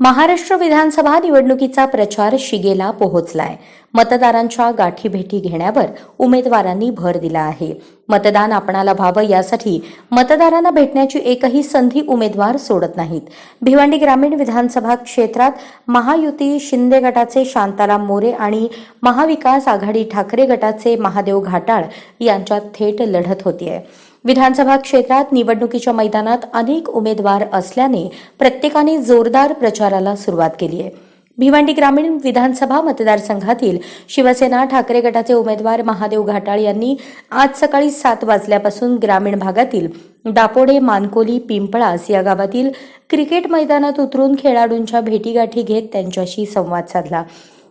महाराष्ट्र विधानसभा निवडणुकीचा प्रचार शिगेला पोहोचलाय. मतदारांच्या गाठीभेटी घेण्यावर उमेदवारांनी भर दिला आहे. मतदान आपणाला व्हावं यासाठी मतदारांना भेटण्याची एकही संधी उमेदवार सोडत नाहीत. भिवंडी ग्रामीण विधानसभा क्षेत्रात महायुती शिंदे गटाचे शांताराम मोरे आणि महाविकास आघाडी ठाकरे गटाचे महादेव घाटाळ यांच्यात थेट लढत होतीये. विधानसभा क्षेत्रात निवडणुकीच्या मैदानात अनेक उमेदवार असल्याने प्रत्येकाने जोरदार प्रचाराला सुरुवात केली आहे. भिवंडी ग्रामीण विधानसभा मतदारसंघातील शिवसेना ठाकरे गटाचे उमेदवार महादेव घाटाळ यांनी आज सकाळी सात वाजल्यापासून ग्रामीण भागातील दापोडे मानकोली पिंपळास या गावातील क्रिकेट मैदानात उतरून खेळाडूंच्या भेटीगाठी घेत त्यांच्याशी संवाद साधला.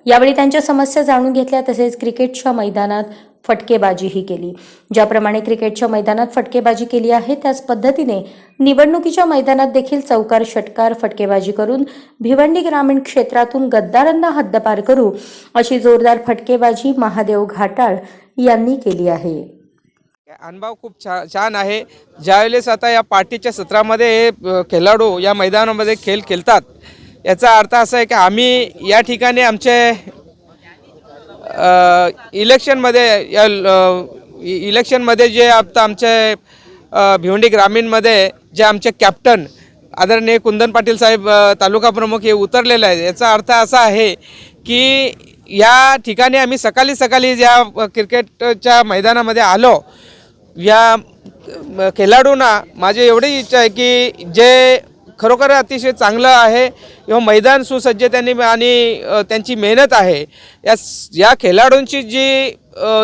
यावेळी त्यांच्या समस्या जाणून घेतल्या तसेच क्रिकेटच्या मैदानात फटकेबाजीही केली. ज्याप्रमाणे क्रिकेटच्या मैदानात फटकेबाजी केली आहे त्याच पद्धतीने निवडणुकीच्या मैदानात देखील चौकार षटकार फटकेबाजी करून भिवंडी ग्रामीण क्षेत्रातून गद्दारांना हद्दपार करू अशी जोरदार फटकेबाजी महादेव घाटाळ यांनी केली आहे. अनुभव खूप छा छान आहे. ज्यावेळेस आता या पार्टीच्या सत्रामध्ये हे खेळाडू या मैदानामध्ये खेळ खेळतात याचा अर्थ असा आहे की आम्ही या ठिकाणी आमचे इलेक्शनमध्ये या इ- इलेक्शनमध्ये जे आता आमचे भिवंडी ग्रामीणमध्ये जे आमचे कॅप्टन आदरणीय कुंदन पाटील साहेब तालुका प्रमुख हे उतरलेले आहेत. याचा अर्थ असा आहे की या ठिकाणी आम्ही सकाळी सकाळी ज्या क्रिकेटच्या मैदानामध्ये आलो या खेळाडूंना माझी एवढी इच्छा आहे की जे खरोखर अतिशय चांगलं आहे. किंवा मैदान सुसज्ज त्यांनी आणि त्यांची मेहनत आहे. या या खेळाडूंची जी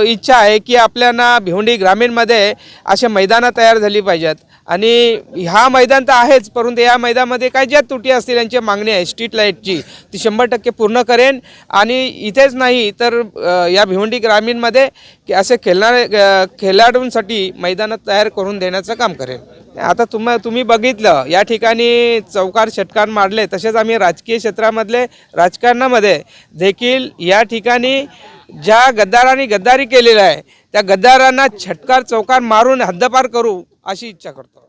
इच्छा आहे की आपल्याला भिवंडी ग्रामीणमध्ये असे मैदानं तयार झाली पाहिजेत. आणि ह्या मैदान तर आहेच परंतु या मैदानामध्ये काय ज्या त्रुटी असतील यांची मागणी आहे. स्ट्रीट लाईटची ती शंभर टक्के पूर्ण करेन. आणि इथेच नाही तर या भिवंडी ग्रामीणमध्ये की असे खेळणारे खेळाडूंसाठी मैदानं तयार करून देण्याचं काम करेन. आता तुम तुम्ही बघितलं या ठिकाणी चौकार षटकार मारले तसेच आम्ही राजकीय क्षेत्रामधले राजकारणामध्ये देखील या ठिकाणी ज्या गद्दारांनी गद्दारी केलेलं आहे त्या गद्दारांना छटकार चौकार मारून हद्दपार करू अशी इच्छा करतो.